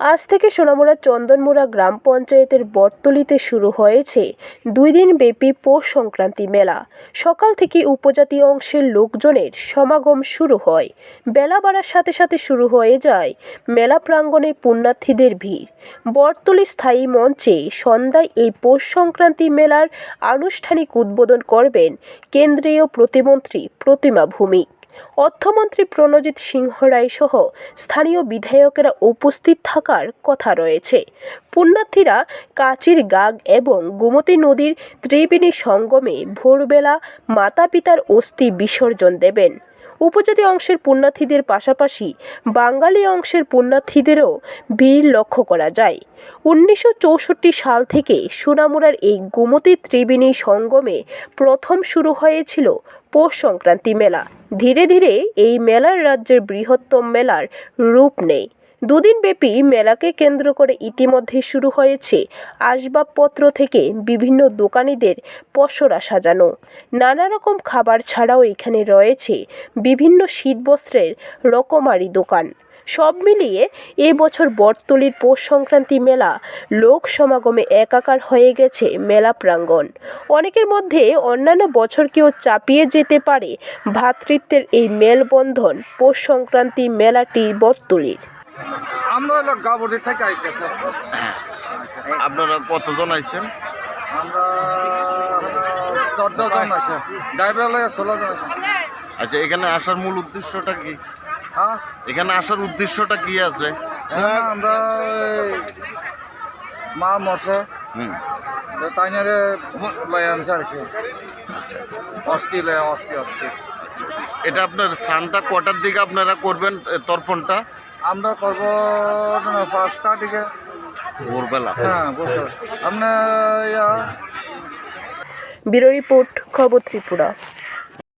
আজ থেকে সোনামুড়া চন্দনমুড়া গ্রাম পঞ্চায়েতের বটতলিতে শুরু হয়েছে দুই দিন ব্যাপী পৌষ সংক্রান্তি মেলা। সকাল থেকে উপজাতি অংশের লোকজনের সমাগম শুরু হয়। বেলা বাড়ার সাথে সাথে শুরু হয়ে যায় মেলা প্রাঙ্গণে পুণ্যার্থীদের ভিড়। বটতলি স্থায়ী মঞ্চে সন্ধ্যায় এই পৌষ সংক্রান্তি মেলার আনুষ্ঠানিক উদ্বোধন করবেন কেন্দ্রীয় প্রতিমন্ত্রী প্রতিমা ভৌমিক অর্থমন্ত্রী প্রণজিৎ সিংহ রায় সহ স্থানীয় বিধায়কেরা উপস্থিত থাকার কথা রয়েছে। পুণ্যার্থীরা কাচির গাগ এবং গোমতী নদীর ত্রিবেণী সঙ্গমে ভোরবেলা মাতা পিতার অস্থি বিসর্জন দেবেন। উপজাতি অংশের পুণ্যার্থীদের পাশাপাশি বাঙালি অংশের পুণ্যার্থীদেরও ভিড় লক্ষ্য করা যায়। উনিশশো চৌষট্টি সাল থেকে সোনামুড়ার এই গোমতী ত্রিবেণী সঙ্গমে প্রথম শুরু হয়েছিল পৌষ সংক্রান্তি মেলা। ধীরে ধীরে এই মেলার রাজ্যের বৃহত্তম মেলার রূপ নেই। দুদিন ব্যাপী মেলাকে কেন্দ্র করে ইতিমধ্যে শুরু হয়েছে আসবাবপত্র থেকে বিভিন্ন দোকানিদের পসরা সাজানো। নানা রকম খাবার ছাড়াও এখানে রয়েছে বিভিন্ন শীতবস্ত্রের রকমারি দোকান। সব মিলিয়ে এবছর বটতলির পৌষ সংক্রান্তি মেলা লোক সমাগমে একাকার হয়ে গেছে মেলা প্রাঙ্গণ। অনেকের মধ্যে অন্যান্য বছরকেও চাপিয়ে যেতে পারে ভ্রাতৃত্বের এই মেলবন্ধন পৌষ সংক্রান্তি মেলাটি বটতলির। আমরা হলো থেকে আইতেছে। আপনারা কতজন আইছেন? আমরা চোদ্দ জন আছে ড্রাইভার ষোলো জন আছে আচ্ছা এখানে আসার মূল উদ্দেশ্যটা কি? হ্যাঁ এখানে আসার উদ্দেশ্যটা কি আছে? হ্যাঁ আমরা মা হুম। তো তাই নিয়ে লয়ে আনছে আর কি। অস্থি লয়ে অস্থি অস্থি এটা আপনার সানটা কটার দিকে আপনারা করবেন তর্পণটা? আমরা করব না, পাঁচটা দিকে। ভোরবেলা? হ্যাঁ ইয়া? ব্যুরো রিপোর্ট খবর ত্রিপুরা।